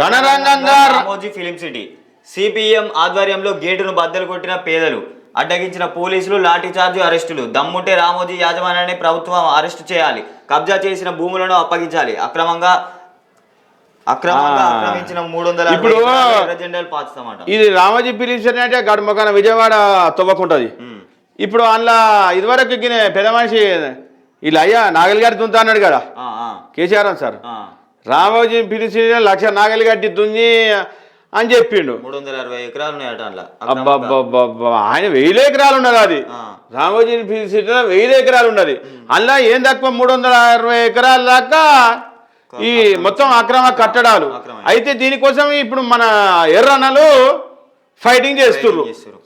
రణరంగంగా Ramoji film city. CPM ఆధ్వర్యంలో గేటును బద్దలు కొట్టిన పేదలు అడ్డగించిన పోలీసులు లాఠీ చార్జు అరెస్టులు. దమ్ముంటే రామోజీ యాజమాన్యాన్ని ప్రభుత్వం అరెస్టు చేయాలి. కబ్జా చేసిన భూములను అప్పగించాలి. అక్రమంగా ఇప్పుడు ఇది రామోజీ ఫిలిమ్స్ అంటే గడు మొక్కన విజయవాడ తవ్వకుంటుంది. ఇప్పుడు అందులో ఇదివరకు పెద్ద మనిషి వీళ్ళు అయ్యా నాగలి గారి దుంతా అన్నాడు కదా. కేసీఆర్ సార్. ఆ. రామోజీ పిలిచి లక్ష నాగలి గడ్డి దున్ని అని చెప్పిండు. మూడు వందల అరవై ఎకరాలు అబ్బబ్బబ్బబ్బా ఆయన వెయ్యి ఎకరాలు ఉన్నది అది. ఆ. రామోజీ సిటీలో వెయ్యి ఎకరాలు ఉన్నది. అందులో ఏం తక్కువ? మూడు వందల అరవై ఎకరాల దాకా ఈ మొత్తం అక్రమ కట్టడాలు. అయితే దీనికోసం ఇప్పుడు మన ఎర్రన్నలు ఫైటింగ్ చేస్తుర్రు.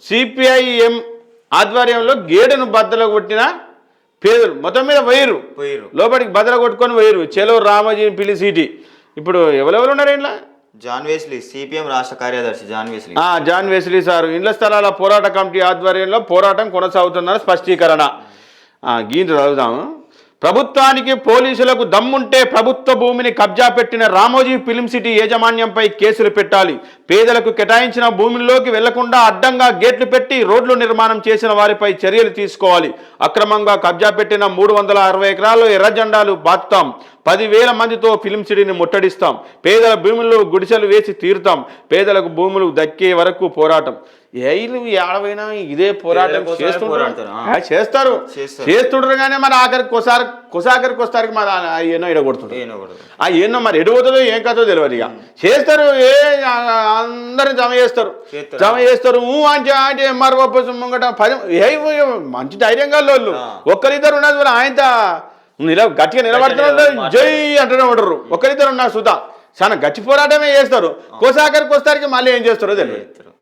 సిపిఐఎం ఆధ్వర్యంలో గేడును బద్దలు కొట్టిన పేదలు మొత్తం మీద వైరు పోయిర్రు. లోపలికి బద్దలు కొట్టుకొని వైరు చెలో రామోజీ పిలి సిటీ. ఇప్పుడు ఎవరెవరు ఉన్నారు ఇంట్లో? జాన్ వేస్లీ సిపిఎం రాష్ట్ర కార్యదర్శి జాన్ వేస్లీ. ఆ, జాన్ వెస్లీ సార్. ఇండ్ల స్థలాల పోరాట కమిటీ ఆధ్వర్యంలో పోరాటం కొనసాగుతుందని స్పష్టీకరణ. గీత చదువుదాము. ప్రభుత్వానికి పోలీసులకు దమ్ముంటే ప్రభుత్వ భూమిని కబ్జా పెట్టిన రామోజీ ఫిలిం సిటీ యాజమాన్యంపై కేసులు పెట్టాలి. పేదలకు కేటాయించిన భూమిలోకి వెళ్ళకుండా అడ్డంగా గేట్లు పెట్టి రోడ్లు నిర్మాణం చేసిన వారిపై చర్యలు తీసుకోవాలి. అక్రమంగా కబ్జా పెట్టిన మూడు వందల అరవై ఎకరాలు ఎర్ర జెండాలు బాత్తాం పదివేల మందితో ఫిలిం సిటీని ముట్టడిస్తాం. పేదల భూముల్లో గుడిసెలు వేసి తీరుతాం. పేదలకు భూములు దక్కే వరకు పోరాటం. ఏళ్ళు ఏడవైనా ఇదే పోరాటం చేస్తుంటారు చేస్తారు. చేస్తుంటారు కానీ మరి ఆఖరికి కొసారి కొసాకరికి వస్తారు మరి ఎన్నో ఇడగొడుతుంటారు ఆ ఎన్నో మరి ఎడిపోతుందో ఏం కథో తెలియదు ఇక. చేస్తారు ఏ అందరిని జమ చేస్తారు. జమ చేస్తారు. అంటే అంటే ఎంఆర్ ఒప్పసు ముంగట పది మంచి ధైర్యంగా వాళ్ళు. ఒక్కరిద్దరు ఉన్నది ఆయన నిల గట్టిగా నిలబడుతున్నారు నిలబడి జై అంటూనే ఉంటారు. ఒక్కరిద్దరు ఉన్నారు సుధా. చాలా గట్టి పోరాటమే చేస్తారు. కోసాకరికి వస్తారికి మళ్ళీ ఏం చేస్తారో తెలియదు.